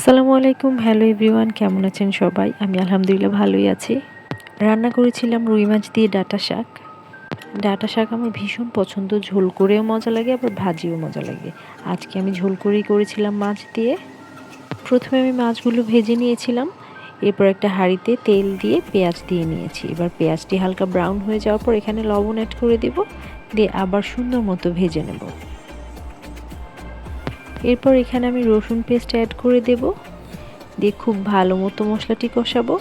আসসালামু আলাইকুম, hello everyone, কেমন আছেন সবাই? আমি আলহামদুলিল্লাহ ভালোই আছি। রান্না করেছিলাম রুই মাছ দিয়ে ডাটা শাক। ডাটা শাক আমার ভীষণ পছন্দ, ঝোল করেও মজা লাগে, আবার ভাজিও মজা লাগে। আজকে আমি ঝোল করেই করেছিলাম মাছ দিয়ে। প্রথমে আমি মাছগুলো ভেজে নিয়েছিলাম, এরপর একটা হাঁড়িতে তেল দিয়ে পেঁয়াজ দিয়ে নিয়েছি। এবার পেঁয়াজটি হালকা ব্রাউন হয়ে যাওয়ার পর এখানে লবণ অ্যাড করে দেব, দিয়ে আবার সুন্দর মতো ভেজে নেব। এরপর এখানে আমি রসুন পেস্ট অ্যাড করে দেব। দিয়ে খুব ভালো মতো মশলাটি কষাবো।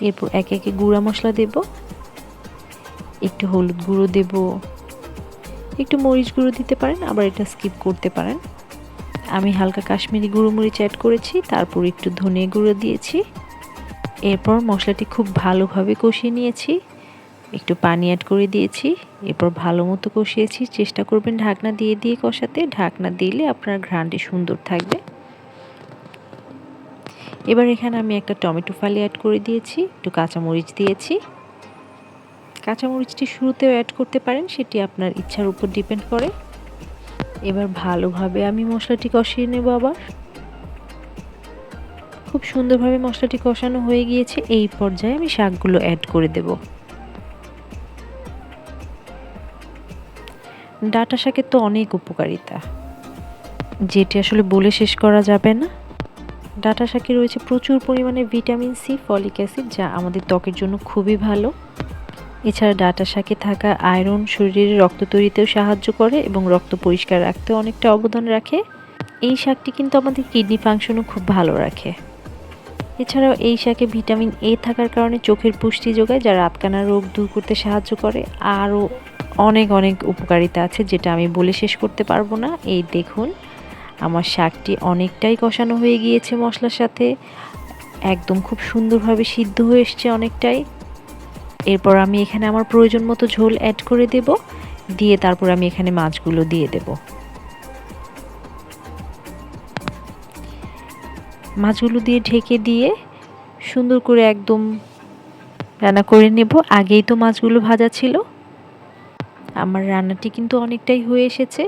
এরপর একে একে গুঁড়া মশলা দেব। একটু হলুদ গুঁড়ো দেব। একটু মরিচ গুঁড়ো দিতে পারেন, আবার এটা স্কিপ করতে পারেন। আমি হালকা কাশ্মীরি গুঁড়ো মরিচ অ্যাড করেছি, তারপর একটু ধনে গুঁড়ো দিয়েছি। এরপর মশলাটি খুব ভালোভাবে কষিয়ে নিয়েছি। একটু পানি অ্যাড করে দিয়েছি, এরপর ভালো মতো কষিয়েছি, চেষ্টা করবেন ঢাকনা দিয়ে দিয়ে কষাতে, ঢাকনা দিলে আপনার ঘ্রাণটি সুন্দর থাকবে। এবার এখানে আমি একটা টমেটো ফালি অ্যাড করে দিয়েছি, একটু কাঁচামরিচ দিয়েছি। কাঁচামরিচটি শুরুতেও অ্যাড করতে পারেন, সেটি আপনার ইচ্ছার উপর ডিপেন্ড করে। এবার ভালোভাবে আমি মশলাটি কষিয়ে নেব আবার। খুব সুন্দরভাবে মশলাটি কষানো হয়ে গিয়েছে, এই পর্যায়ে আমি শাকগুলো অ্যাড করে দেবো। ডাটা শাকের তো অনেক উপকারিতা। যেটি আসলে বলে শেষ করা যাবে না। ডাটা শাকে রয়েছে প্রচুর পরিমাণে ভিটামিন সি, ফলিক অ্যাসিড, যা আমাদের ত্বকের জন্য খুবই ভালো। এছাড়া ডাটা শাকে থাকা আয়রন শরীরে রক্ত তৈরিতেও সাহায্য করে এবং রক্ত পরিষ্কার রাখতেও অনেকটা অবদান রাখে। এই শাকটি কিন্তু আমাদের কিডনি ফাংশনও খুব ভালো রাখে। এছাড়াও এই শাকে ভিটামিন এ থাকার কারণে চোখের পুষ্টি যোগায় যা রাতকানা রোগ দূর করতে সাহায্য করে। আরও অনেক অনেক উপকারিতা আছে, যেটা আমি বলে শেষ করতে পারব না। এই দেখুন, আমার শাকটি অনেকটাই কষানো হয়ে গিয়েছে মশলার সাথে। একদম খুব সুন্দরভাবে সিদ্ধ হয়ে এসছে অনেকটাই। এরপর আমি এখানে আমার প্রয়োজন মতো ঝোল অ্যাড করে দেব। দিয়ে তারপর আমি এখানে মাছগুলো দিয়ে দেব। মাছগুলো দিয়ে ঢেকে দিয়ে সুন্দর করে একদম রান্না করে নেব। আগেই তো মাছগুলো ভাজা ছিল। আমার রান্নাটি কিন্তু অনেকটাই হয়ে এসেছে।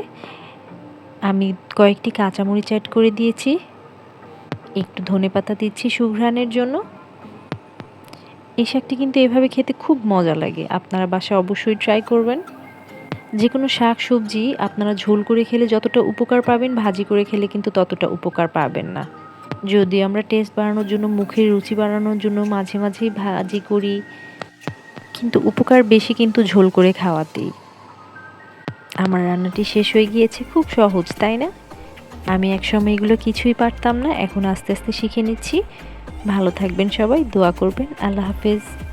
আমি কয়েকটি কাঁচামরিচ অ্যাড করে দিয়েছি। একটু ধনে পাতা দিচ্ছি সুঘ্রাণের জন্য। এই শাকটি কিন্তু এভাবে খেতে খুব মজা লাগে। আপনারা বাসায় অবশ্যই ট্রাই করবেন। যে কোনো শাক, সবজি আপনারা ঝোল করে খেলে যতটা উপকার পাবেন, ভাজি করে খেলে কিন্তু ততটা উপকার পাবেন না। যদি আমরা টেস্ট বাড়ানোর জন্য, মুখের রুচি বাড়ানোর জন্য মাঝে মাঝেই ভাজি করি, কিন্তু উপকার বেশি কিন্তু ঝোল করে খাওয়াতেই। আমার রান্নাটি শেষ হয়ে গিয়েছে, খুব সহজ, তাই না? আমি একসময় এগুলো কিছুই পারতাম না, এখন আস্তে আস্তে শিখে নিচ্ছি। ভালো থাকবেন সবাই, দোয়া করবেন। আল্লাহ হাফেজ।